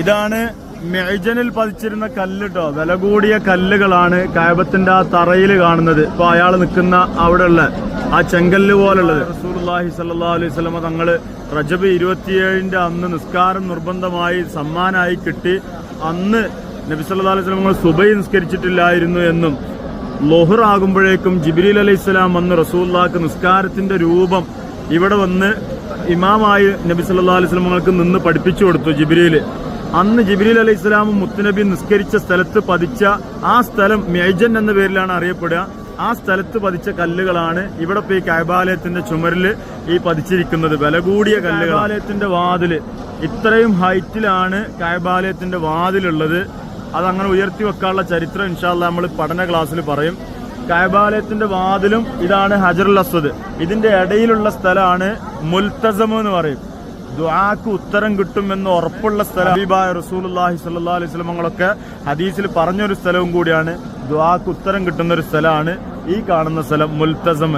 ഇതാണ് മേജനിൽ പതിച്ചിരുന്ന കല്ല് കേട്ടോ വില കൂടിയ കല്ലുകളാണ് കായബത്തിന്റെ ആ തറയിൽ കാണുന്നത്. ഇപ്പൊ അയാൾ നിൽക്കുന്ന അവിടെയുള്ള ആ ചെങ്കല്ല് പോലുള്ളത്. റസൂലുള്ളാഹി സല്ലാ അലൈഹി സ്വലമ തങ്ങൾ റജബ് ഇരുപത്തിയേഴിന്റെ അന്ന് നിസ്കാരം നിർബന്ധമായി സമ്മാനായി കിട്ടി. അന്ന് നബി സല്ലാ അലൈഹി സ്വലമങ്ങൾ സുബൈ നിസ്കരിച്ചിട്ടില്ലായിരുന്നു എന്നും ലൊഹർ ആകുമ്പോഴേക്കും ജിബ്രീൽ അലൈഹി സ്വലാം വന്ന് റസൂല്ലാക്ക് നിസ്കാരത്തിന്റെ രൂപം ഇവിടെ വന്ന് ഇമാമായി നബി സല്ലാ അലൈഹി സ്വലമങ്ങൾക്ക് നിന്ന് പഠിപ്പിച്ചു കൊടുത്തു ജിബ്രീൽ അന്ന് ജിബ്രീൽ അലൈഹി സ്വലാമും മുത്തുനബി നിസ്കരിച്ച സ്ഥലത്ത് പതിച്ച ആ സ്ഥലം മെയ്ജൻ എന്ന പേരിലാണ് അറിയപ്പെടുക. ആ സ്ഥലത്ത് പതിച്ച കല്ലുകളാണ് ഇവിടെ ഈ കൈബാലയത്തിന്റെ ചുമരിൽ ഈ പതിച്ചിരിക്കുന്നത്. വില കൂടിയ കല്ലുകളാലയത്തിന്റെ വാതിൽ. ഇത്രയും ഹൈറ്റിലാണ് കൈബാലയത്തിന്റെ വാതിലുള്ളത്. അതങ്ങനെ ഉയർത്തി വെക്കാനുള്ള ചരിത്രം ഇൻഷാല്ല നമ്മൾ പഠന ക്ലാസ്സിൽ പറയും. കൈബാലയത്തിന്റെ വാതിലും ഇതാണ് ഹജറുൽ അസ്വദ്. ഇതിന്റെ ഇടയിലുള്ള സ്ഥലമാണ് മുൽത്തസം എന്ന് പറയും. ദുആക്ക് ഉത്തരം കിട്ടുമെന്ന് ഉറപ്പുള്ള സ്ഥലം. ഹബീബായ റസൂലുള്ളാഹി സ്വല്ലല്ലാഹു അലൈഹി വസല്ലമകളൊക്കെ ഹദീസിൽ പറഞ്ഞൊരു സ്ഥലവും കൂടിയാണ്. ദുആക്ക് ഉത്തരം കിട്ടുന്ന ഒരു സ്ഥലമാണ് ഈ കാണുന്ന സ്ഥലം മുൽത്തസം